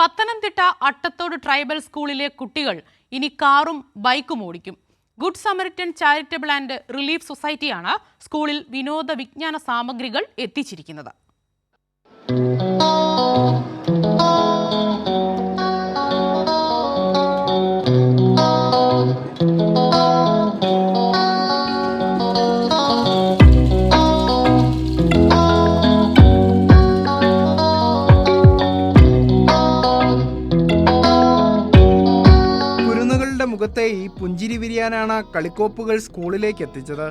Pathanamthitta Attathodu tribal സ്കൂളിലെ കുട്ടികൾ ഇനി കാറും ബൈക്കും ഓടിക്കും. Good Samaritan charitable and relief സൊസൈറ്റിയാണ് സ്കൂളിൽ വിനോദ വിജ്ഞാന സാമഗ്രികൾ എത്തിച്ചിരിക്കുന്നത്. മുഖത്തെ ഈ പുഞ്ചിരി വിരിയാനാണ് കളിക്കോപ്പുകൾ സ്കൂളിലേക്ക് എത്തിച്ചത്.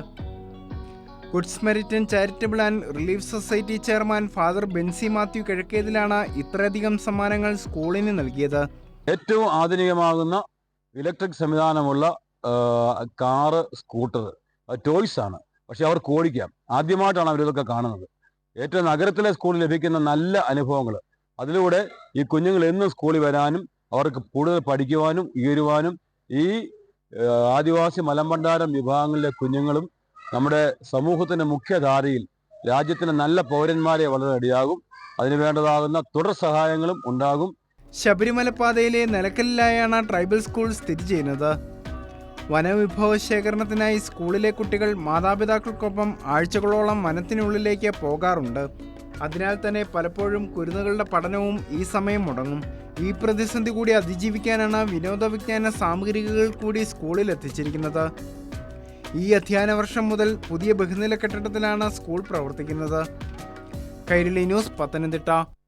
Good Samaritan charitable and relief society chairman father Bency Mathew കിഴക്കേതിലാണ് ഇത്രയധികം സമ്മാനങ്ങൾ സ്കൂളിന് നൽകിയത്. ഏറ്റവും ആധുനികമാകുന്ന ഇലക്ട്രിക് സംവിധാനമുള്ള കാറ് സ്കൂട്ടർ ടോയ്സ് ആണ്. പക്ഷെ അവർ കോടിക്കാം. ആദ്യമായിട്ടാണ് അവരിതൊക്കെ കാണുന്നത്. ഏറ്റവും നഗരത്തിലെ സ്കൂളിൽ ലഭിക്കുന്ന നല്ല അനുഭവങ്ങൾ. അതിലൂടെ ഈ കുഞ്ഞുങ്ങൾ എന്നും സ്കൂളിൽ വരാനും അവർക്ക് കൂടുതൽ പഠിക്കുവാനും ഉയരുവാനും ഈ ആദിവാസി മലമ്പണ്ടാരം വിഭാഗങ്ങളിലെ കുഞ്ഞുങ്ങളും നമ്മുടെ സമൂഹത്തിന്റെ മുഖ്യധാരയിൽ രാജ്യത്തിന് നല്ല പൗരന്മാരെ വളരെ അടിയാകും അതിന് വേണ്ടതാകുന്ന തുടർ സഹായങ്ങളും ഉണ്ടാകും. ശബരിമല പാതയിലെ നിലക്കലിലായാണ് ട്രൈബൽ സ്കൂൾ സ്ഥിതി ചെയ്യുന്നത്. വനവിഭവ ശേഖരണത്തിനായി സ്കൂളിലെ കുട്ടികൾ മാതാപിതാക്കൾക്കൊപ്പം ആഴ്ചകളോളം വനത്തിനുള്ളിലേക്ക് പോകാറുണ്ട്. അതിനാൽ തന്നെ പലപ്പോഴും കുരുന്നുകളുടെ പഠനവും ഈ സമയം മുടങ്ങും. ഈ പ്രതിസന്ധി കൂടി അതിജീവിക്കാനാണ് വിനോദ വിജ്ഞാന സാമഗ്രികൾ കൂടി സ്കൂളിൽ എത്തിച്ചിരിക്കുന്നത്. ഈ അധ്യയന വർഷം മുതൽ പുതിയ ബഹുനില കെട്ടിടത്തിലാണ് സ്കൂൾ പ്രവർത്തിക്കുന്നത്. കൈരളി ന്യൂസ് പത്തനംതിട്ട.